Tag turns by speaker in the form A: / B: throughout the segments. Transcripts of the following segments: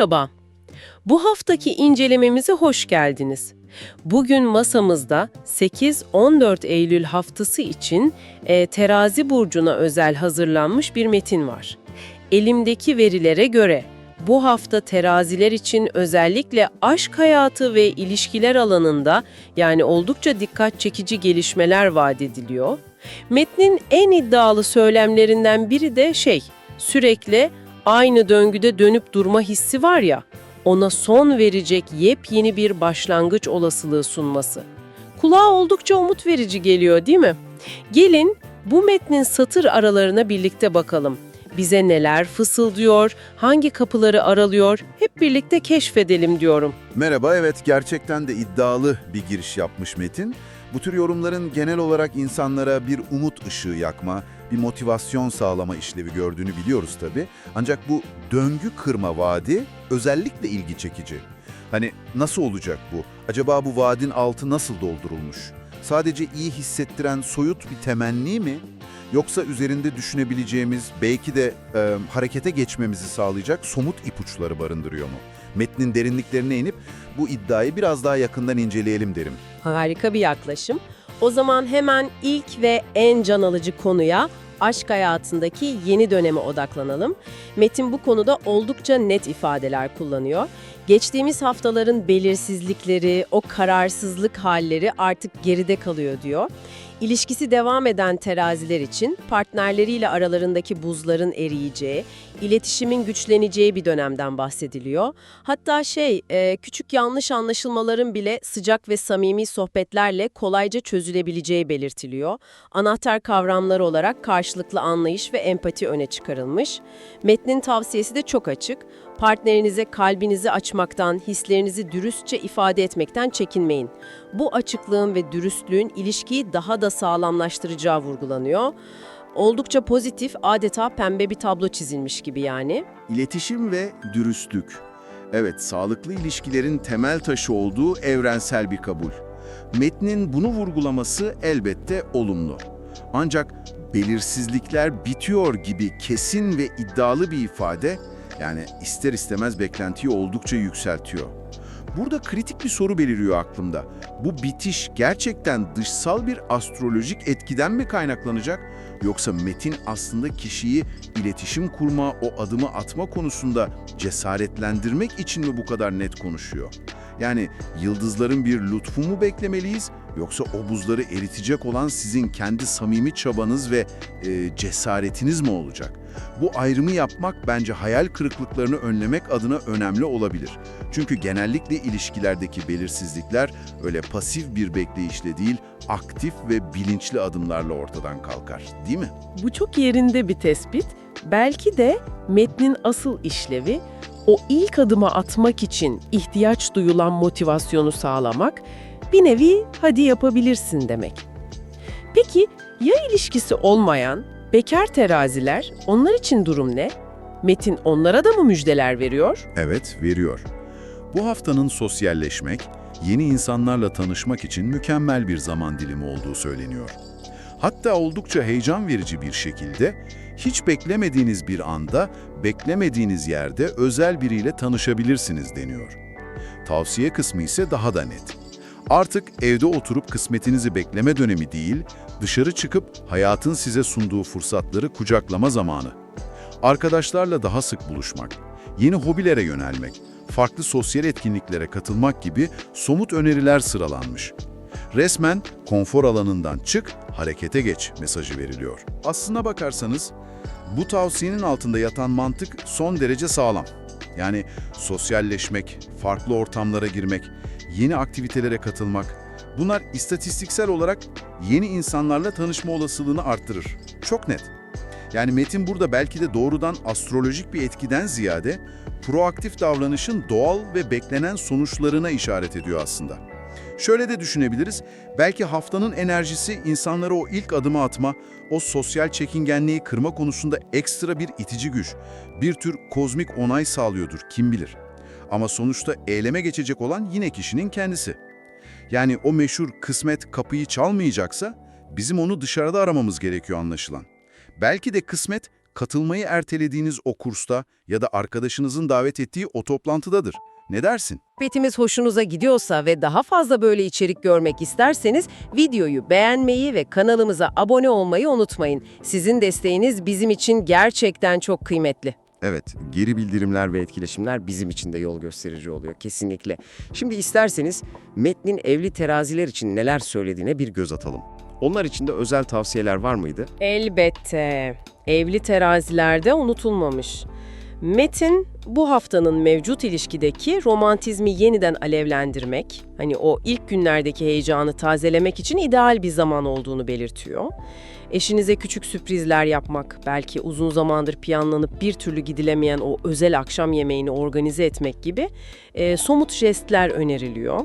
A: Merhaba. Bu haftaki incelememize hoş geldiniz. Bugün masamızda 8-14 Eylül haftası için e, terazi burcuna özel hazırlanmış bir metin var. Elimdeki verilere göre bu hafta teraziler için özellikle aşk hayatı ve ilişkiler alanında yani oldukça dikkat çekici gelişmeler vaat ediliyor. Metnin en iddialı söylemlerinden biri de şey, sürekli aynı döngüde dönüp durma hissi var ya, ona son verecek yepyeni bir başlangıç olasılığı sunması. Kulağa oldukça umut verici geliyor değil mi? Gelin bu metnin satır aralarına birlikte bakalım. Bize neler fısıldıyor, hangi kapıları aralıyor hep birlikte keşfedelim diyorum.
B: Merhaba, evet gerçekten de iddialı bir giriş yapmış Metin. Bu tür yorumların genel olarak insanlara bir umut ışığı yakma, bir motivasyon sağlama işlevi gördüğünü biliyoruz tabii. Ancak bu döngü kırma vaadi özellikle ilgi çekici. Hani nasıl olacak bu? Acaba bu vaadin altı nasıl doldurulmuş? Sadece iyi hissettiren soyut bir temenni mi? Yoksa üzerinde düşünebileceğimiz, belki de e, harekete geçmemizi sağlayacak somut ipuçları barındırıyor mu? Metnin derinliklerine inip bu iddiayı biraz daha yakından inceleyelim derim.
A: Harika bir yaklaşım. O zaman hemen ilk ve en can alıcı konuya aşk hayatındaki yeni döneme odaklanalım. Metin bu konuda oldukça net ifadeler kullanıyor. Geçtiğimiz haftaların belirsizlikleri, o kararsızlık halleri artık geride kalıyor diyor. İlişkisi devam eden teraziler için partnerleriyle aralarındaki buzların eriyeceği, iletişimin güçleneceği bir dönemden bahsediliyor. Hatta şey, e, küçük yanlış anlaşılmaların bile sıcak ve samimi sohbetlerle kolayca çözülebileceği belirtiliyor. Anahtar kavramlar olarak karşılıklı anlayış ve empati öne çıkarılmış. Metnin tavsiyesi de çok açık. Partnerinize kalbinizi açmaktan, hislerinizi dürüstçe ifade etmekten çekinmeyin. Bu açıklığın ve dürüstlüğün ilişkiyi daha da sağlamlaştıracağı vurgulanıyor. Oldukça pozitif, adeta pembe bir tablo çizilmiş gibi yani.
C: İletişim ve dürüstlük. Evet, sağlıklı ilişkilerin temel taşı olduğu evrensel bir kabul. Metnin bunu vurgulaması elbette olumlu. Ancak belirsizlikler bitiyor gibi kesin ve iddialı bir ifade, yani ister istemez beklentiyi oldukça yükseltiyor. Burada kritik bir soru beliriyor aklımda. Bu bitiş gerçekten dışsal bir astrolojik etkiden mi kaynaklanacak? Yoksa metin aslında kişiyi iletişim kurma, o adımı atma konusunda cesaretlendirmek için mi bu kadar net konuşuyor? Yani yıldızların bir lütfu mu beklemeliyiz yoksa o buzları eritecek olan sizin kendi samimi çabanız ve e, cesaretiniz mi olacak? Bu ayrımı yapmak bence hayal kırıklıklarını önlemek adına önemli olabilir. Çünkü genellikle ilişkilerdeki belirsizlikler öyle pasif bir bekleyişle değil, aktif ve bilinçli adımlarla ortadan kalkar, değil mi?
A: Bu çok yerinde bir tespit. Belki de metnin asıl işlevi o ilk adımı atmak için ihtiyaç duyulan motivasyonu sağlamak, bir nevi hadi yapabilirsin demek. Peki ya ilişkisi olmayan bekar teraziler, onlar için durum ne? Metin onlara da mı müjdeler veriyor?
B: Evet, veriyor. Bu haftanın sosyalleşmek, yeni insanlarla tanışmak için mükemmel bir zaman dilimi olduğu söyleniyor. Hatta oldukça heyecan verici bir şekilde, hiç beklemediğiniz bir anda, beklemediğiniz yerde özel biriyle tanışabilirsiniz deniyor. Tavsiye kısmı ise daha da net. Artık evde oturup kısmetinizi bekleme dönemi değil, dışarı çıkıp hayatın size sunduğu fırsatları kucaklama zamanı. Arkadaşlarla daha sık buluşmak, yeni hobilere yönelmek, farklı sosyal etkinliklere katılmak gibi somut öneriler sıralanmış. Resmen konfor alanından çık, harekete geç mesajı veriliyor. Aslına bakarsanız bu tavsiyenin altında yatan mantık son derece sağlam. Yani sosyalleşmek, farklı ortamlara girmek, yeni aktivitelere katılmak, bunlar istatistiksel olarak yeni insanlarla tanışma olasılığını arttırır. Çok net. Yani Metin burada belki de doğrudan astrolojik bir etkiden ziyade proaktif davranışın doğal ve beklenen sonuçlarına işaret ediyor aslında. Şöyle de düşünebiliriz, belki haftanın enerjisi insanlara o ilk adımı atma, o sosyal çekingenliği kırma konusunda ekstra bir itici güç, bir tür kozmik onay sağlıyordur kim bilir. Ama sonuçta eyleme geçecek olan yine kişinin kendisi. Yani o meşhur kısmet kapıyı çalmayacaksa bizim onu dışarıda aramamız gerekiyor anlaşılan. Belki de kısmet
D: katılmayı ertelediğiniz o kursta ya da arkadaşınızın davet ettiği o toplantıdadır. Ne dersin?
E: Sohbetimiz hoşunuza gidiyorsa ve daha fazla böyle içerik görmek isterseniz videoyu beğenmeyi ve kanalımıza abone olmayı unutmayın. Sizin desteğiniz bizim için gerçekten çok kıymetli.
F: Evet, geri bildirimler ve etkileşimler bizim için de yol gösterici oluyor kesinlikle. Şimdi isterseniz metnin evli teraziler için neler söylediğine bir göz atalım. Onlar için de özel tavsiyeler var mıydı?
E: Elbette. Evli terazilerde unutulmamış. Metin bu haftanın mevcut ilişkideki romantizmi yeniden alevlendirmek, hani o ilk günlerdeki heyecanı tazelemek için ideal bir zaman olduğunu belirtiyor. Eşinize küçük sürprizler yapmak, belki uzun zamandır planlanıp bir türlü gidilemeyen o özel akşam yemeğini organize etmek gibi e, somut jestler öneriliyor.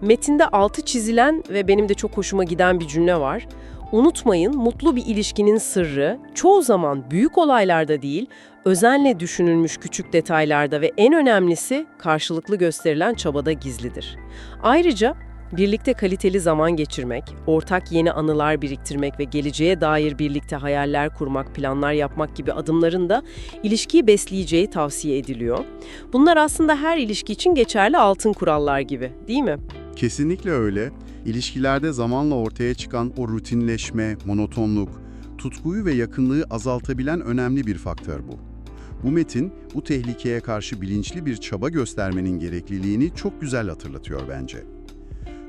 E: Metinde altı çizilen ve benim de çok hoşuma giden bir cümle var. Unutmayın mutlu bir ilişkinin sırrı çoğu zaman büyük olaylarda değil, özenle düşünülmüş küçük detaylarda ve en önemlisi karşılıklı gösterilen çabada gizlidir. Ayrıca birlikte kaliteli zaman geçirmek, ortak yeni anılar biriktirmek ve geleceğe dair birlikte hayaller kurmak, planlar yapmak gibi adımların da ilişkiyi besleyeceği tavsiye ediliyor. Bunlar aslında her ilişki için geçerli altın kurallar gibi, değil mi?
G: Kesinlikle öyle. İlişkilerde zamanla ortaya çıkan o rutinleşme, monotonluk, tutkuyu ve yakınlığı azaltabilen önemli bir faktör bu. Bu metin, bu tehlikeye karşı bilinçli bir çaba göstermenin gerekliliğini çok güzel hatırlatıyor bence.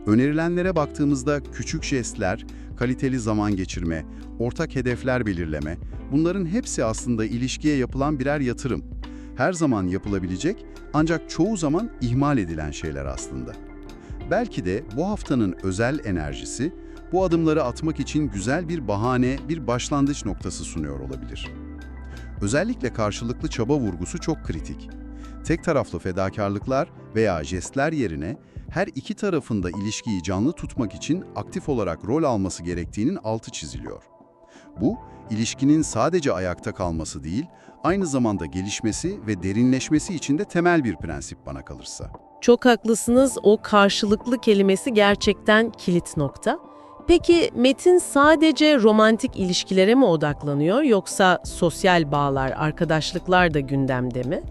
G: Önerilenlere baktığımızda küçük jestler, kaliteli zaman geçirme, ortak hedefler belirleme, bunların hepsi aslında ilişkiye yapılan birer yatırım. Her zaman yapılabilecek ancak çoğu zaman ihmal edilen şeyler aslında. Belki de bu haftanın özel enerjisi bu adımları atmak için güzel bir bahane, bir başlangıç noktası sunuyor olabilir. Özellikle karşılıklı çaba vurgusu çok kritik. Tek taraflı fedakarlıklar veya jestler yerine her iki tarafında ilişkiyi canlı tutmak için aktif olarak rol alması gerektiğinin altı çiziliyor. Bu, ilişkinin sadece ayakta kalması değil, aynı zamanda gelişmesi ve derinleşmesi için de temel bir prensip bana kalırsa.
A: Çok haklısınız. O karşılıklı kelimesi gerçekten kilit nokta. Peki metin sadece romantik ilişkilere mi odaklanıyor yoksa sosyal bağlar, arkadaşlıklar da gündemde mi?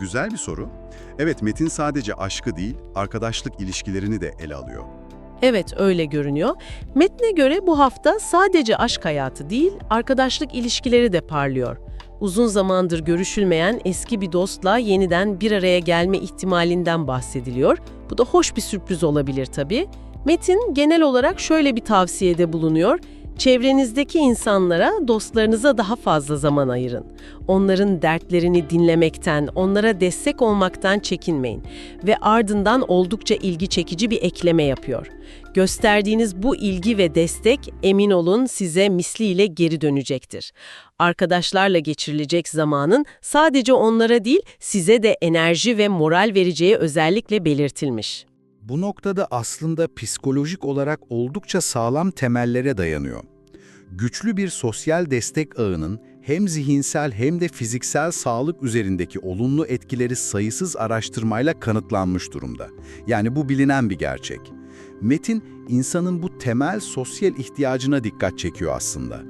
G: Güzel bir soru. Evet, metin sadece aşkı değil, arkadaşlık ilişkilerini de ele alıyor.
A: Evet, öyle görünüyor. Metne göre bu hafta sadece aşk hayatı değil, arkadaşlık ilişkileri de parlıyor. Uzun zamandır görüşülmeyen eski bir dostla yeniden bir araya gelme ihtimalinden bahsediliyor. Bu da hoş bir sürpriz olabilir tabii. Metin genel olarak şöyle bir tavsiyede bulunuyor. Çevrenizdeki insanlara, dostlarınıza daha fazla zaman ayırın. Onların dertlerini dinlemekten, onlara destek olmaktan çekinmeyin ve ardından oldukça ilgi çekici bir ekleme yapıyor. Gösterdiğiniz bu ilgi ve destek emin olun size misliyle geri dönecektir. Arkadaşlarla geçirilecek zamanın sadece onlara değil size de enerji ve moral vereceği özellikle belirtilmiş.
B: Bu noktada aslında psikolojik olarak oldukça sağlam temellere dayanıyor. Güçlü bir sosyal destek ağının hem zihinsel hem de fiziksel sağlık üzerindeki olumlu etkileri sayısız araştırmayla kanıtlanmış durumda. Yani bu bilinen bir gerçek. Metin, insanın bu temel sosyal ihtiyacına dikkat çekiyor aslında.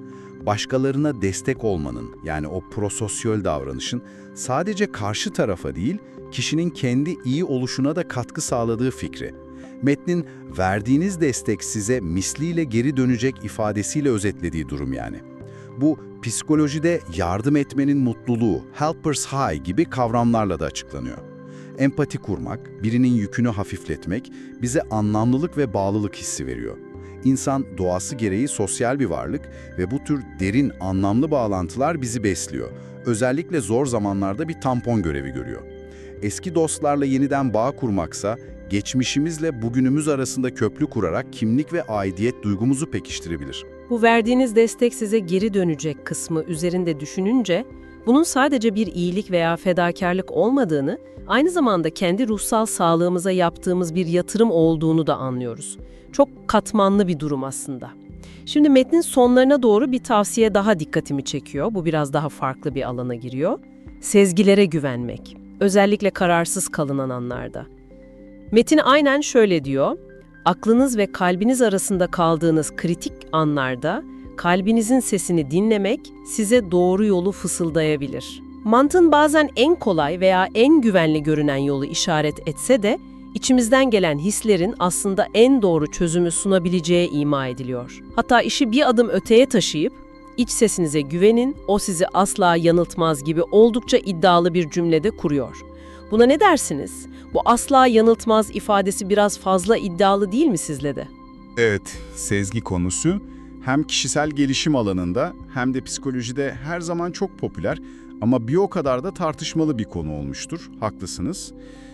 B: Başkalarına destek olmanın, yani o prososyal davranışın sadece karşı tarafa değil, kişinin kendi iyi oluşuna da katkı sağladığı fikri. Metnin verdiğiniz destek size misliyle geri dönecek ifadesiyle özetlediği durum yani. Bu psikolojide yardım etmenin mutluluğu, helper's high gibi kavramlarla da açıklanıyor. Empati kurmak, birinin yükünü hafifletmek bize anlamlılık ve bağlılık hissi veriyor. İnsan doğası gereği sosyal bir varlık ve bu tür derin, anlamlı bağlantılar bizi besliyor. Özellikle zor zamanlarda bir tampon görevi görüyor. Eski dostlarla yeniden bağ kurmaksa, geçmişimizle bugünümüz arasında köprü kurarak kimlik ve aidiyet duygumuzu pekiştirebilir.
A: Bu verdiğiniz destek size geri dönecek kısmı üzerinde düşününce, bunun sadece bir iyilik veya fedakarlık olmadığını, aynı zamanda kendi ruhsal sağlığımıza yaptığımız bir yatırım olduğunu da anlıyoruz. Çok katmanlı bir durum aslında. Şimdi metnin sonlarına doğru bir tavsiye daha dikkatimi çekiyor. Bu biraz daha farklı bir alana giriyor. Sezgilere güvenmek. Özellikle kararsız kalınan anlarda. Metin aynen şöyle diyor. Aklınız ve kalbiniz arasında kaldığınız kritik anlarda
H: kalbinizin sesini dinlemek size doğru yolu fısıldayabilir. Mantığın bazen en kolay veya en güvenli görünen yolu işaret etse de içimizden gelen hislerin aslında en doğru çözümü sunabileceği ima ediliyor. Hatta işi bir adım öteye taşıyıp iç sesinize güvenin, o sizi asla yanıltmaz gibi oldukça iddialı bir cümlede kuruyor. Buna ne dersiniz? Bu asla yanıltmaz ifadesi biraz fazla iddialı değil mi sizle de?
I: Evet, sezgi konusu hem kişisel gelişim alanında hem de psikolojide her zaman çok popüler ama bir o kadar da tartışmalı bir konu olmuştur. Haklısınız.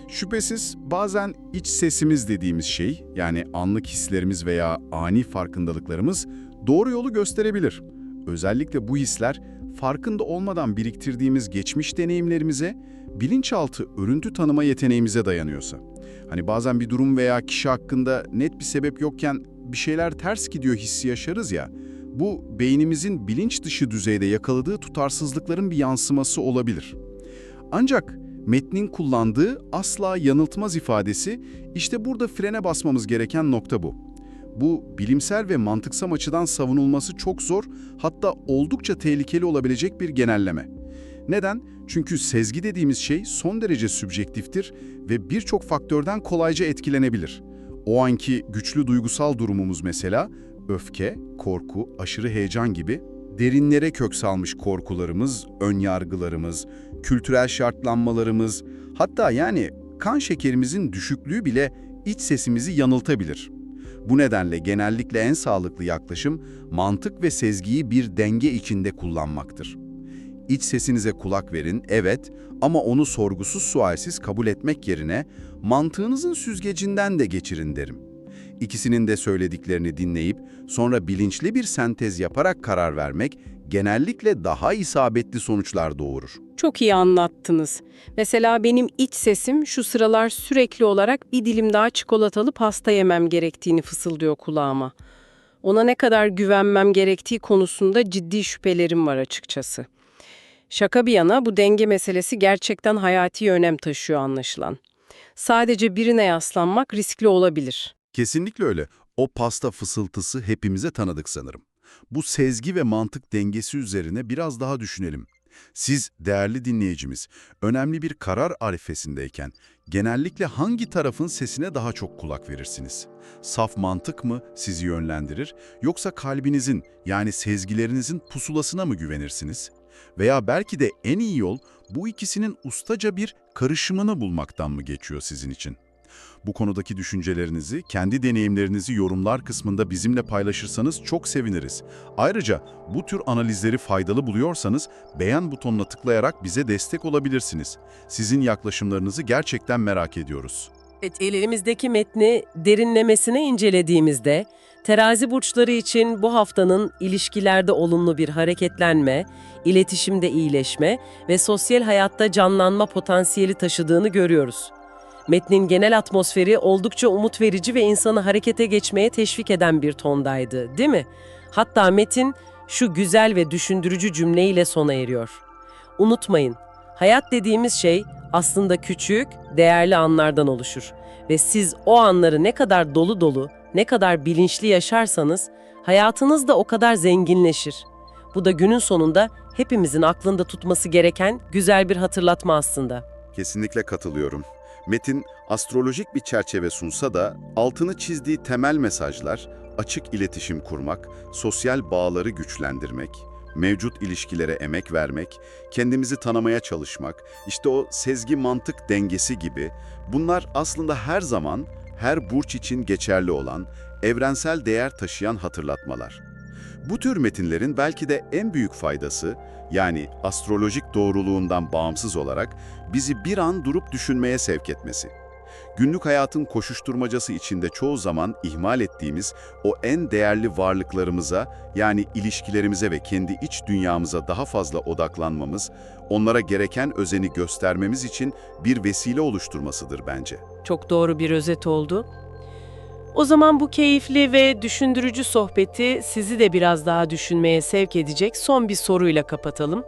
I: Şüphesiz bazen iç sesimiz dediğimiz şey, yani anlık hislerimiz veya ani farkındalıklarımız doğru yolu gösterebilir. Özellikle bu hisler farkında olmadan biriktirdiğimiz geçmiş deneyimlerimize, bilinçaltı örüntü tanıma yeteneğimize dayanıyorsa. Hani bazen bir durum veya kişi hakkında net bir sebep yokken bir şeyler ters gidiyor hissi yaşarız ya, bu beynimizin bilinç dışı düzeyde yakaladığı tutarsızlıkların bir yansıması olabilir. Ancak metnin kullandığı asla yanıltmaz ifadesi işte burada frene basmamız gereken nokta bu. Bu bilimsel ve mantıksal açıdan savunulması çok zor, hatta oldukça tehlikeli olabilecek bir genelleme. Neden? Çünkü sezgi dediğimiz şey son derece sübjektiftir ve birçok faktörden kolayca etkilenebilir. O anki güçlü duygusal durumumuz mesela, öfke, korku, aşırı heyecan gibi derinlere kök salmış korkularımız, ön yargılarımız, kültürel şartlanmalarımız, hatta yani kan şekerimizin düşüklüğü bile iç sesimizi yanıltabilir. Bu nedenle genellikle en sağlıklı yaklaşım mantık ve sezgiyi bir denge içinde kullanmaktır. İç sesinize kulak verin, evet ama onu sorgusuz sualsiz kabul etmek yerine mantığınızın süzgecinden de geçirin derim. İkisinin de söylediklerini dinleyip sonra bilinçli bir sentez yaparak karar vermek genellikle daha isabetli sonuçlar doğurur.
J: Çok iyi anlattınız. Mesela benim iç sesim şu sıralar sürekli olarak bir dilim daha çikolatalı pasta yemem gerektiğini fısıldıyor kulağıma. Ona ne kadar güvenmem gerektiği konusunda ciddi şüphelerim var açıkçası. Şaka bir yana bu denge meselesi gerçekten hayati önem taşıyor anlaşılan. Sadece birine yaslanmak riskli olabilir.
B: Kesinlikle öyle. O pasta fısıltısı hepimize tanıdık sanırım. Bu sezgi ve mantık dengesi üzerine biraz daha düşünelim. Siz, değerli dinleyicimiz, önemli bir karar arifesindeyken genellikle hangi tarafın sesine daha çok kulak verirsiniz? Saf mantık mı sizi yönlendirir yoksa kalbinizin yani sezgilerinizin pusulasına mı güvenirsiniz? Veya belki de en iyi yol bu ikisinin ustaca bir karışımını bulmaktan mı geçiyor sizin için? Bu konudaki düşüncelerinizi, kendi deneyimlerinizi yorumlar kısmında bizimle paylaşırsanız çok seviniriz. Ayrıca bu tür analizleri faydalı buluyorsanız beğen butonuna tıklayarak bize destek olabilirsiniz. Sizin yaklaşımlarınızı gerçekten merak ediyoruz.
A: Evet, elimizdeki metni derinlemesine incelediğimizde terazi burçları için bu haftanın ilişkilerde olumlu bir hareketlenme, iletişimde iyileşme ve sosyal hayatta canlanma potansiyeli taşıdığını görüyoruz. Metnin genel atmosferi oldukça umut verici ve insanı harekete geçmeye teşvik eden bir tondaydı, değil mi? Hatta metin şu güzel ve düşündürücü cümleyle sona eriyor. Unutmayın, hayat dediğimiz şey aslında küçük, değerli anlardan oluşur. Ve siz o anları ne kadar dolu dolu, ne kadar bilinçli yaşarsanız, hayatınız da o kadar zenginleşir. Bu da günün sonunda hepimizin aklında tutması gereken güzel bir hatırlatma aslında.
B: Kesinlikle katılıyorum. Metin astrolojik bir çerçeve sunsa da altını çizdiği temel mesajlar açık iletişim kurmak, sosyal bağları güçlendirmek, mevcut ilişkilere emek vermek, kendimizi tanımaya çalışmak, işte o sezgi mantık dengesi gibi bunlar aslında her zaman her burç için geçerli olan evrensel değer taşıyan hatırlatmalar. Bu tür metinlerin belki de en büyük faydası, yani astrolojik doğruluğundan bağımsız olarak bizi bir an durup düşünmeye sevk etmesi. Günlük hayatın koşuşturmacası içinde çoğu zaman ihmal ettiğimiz o en değerli varlıklarımıza, yani ilişkilerimize ve kendi iç dünyamıza daha fazla odaklanmamız, onlara gereken özeni göstermemiz için bir vesile oluşturmasıdır bence.
H: Çok doğru bir özet oldu. O zaman bu keyifli ve düşündürücü sohbeti sizi de biraz daha düşünmeye sevk edecek son bir soruyla kapatalım.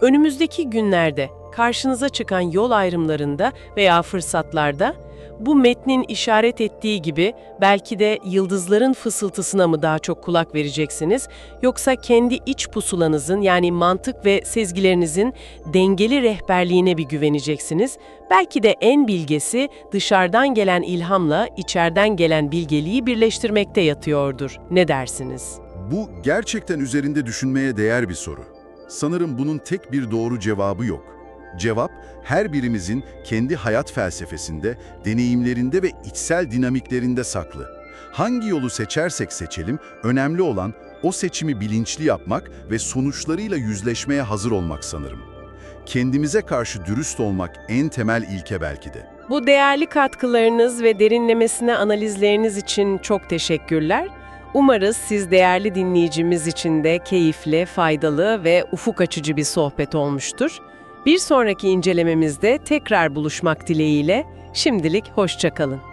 H: Önümüzdeki günlerde
A: karşınıza çıkan yol ayrımlarında veya fırsatlarda bu metnin işaret ettiği gibi belki de yıldızların fısıltısına mı daha çok kulak vereceksiniz yoksa kendi iç pusulanızın yani mantık ve sezgilerinizin dengeli rehberliğine bir güveneceksiniz. Belki de en bilgesi dışarıdan gelen ilhamla içeriden gelen bilgeliği birleştirmekte yatıyordur. Ne dersiniz?
B: Bu gerçekten üzerinde düşünmeye değer bir soru. Sanırım bunun tek bir doğru cevabı yok. Cevap, her birimizin kendi hayat felsefesinde, deneyimlerinde ve içsel dinamiklerinde saklı. Hangi yolu seçersek seçelim, önemli olan o seçimi bilinçli yapmak ve sonuçlarıyla yüzleşmeye hazır olmak sanırım. Kendimize karşı dürüst olmak en temel ilke belki de.
A: Bu değerli katkılarınız ve derinlemesine analizleriniz için çok teşekkürler. Umarız siz değerli dinleyicimiz için de keyifli, faydalı ve ufuk açıcı bir sohbet olmuştur. Bir sonraki incelememizde tekrar buluşmak dileğiyle şimdilik hoşçakalın.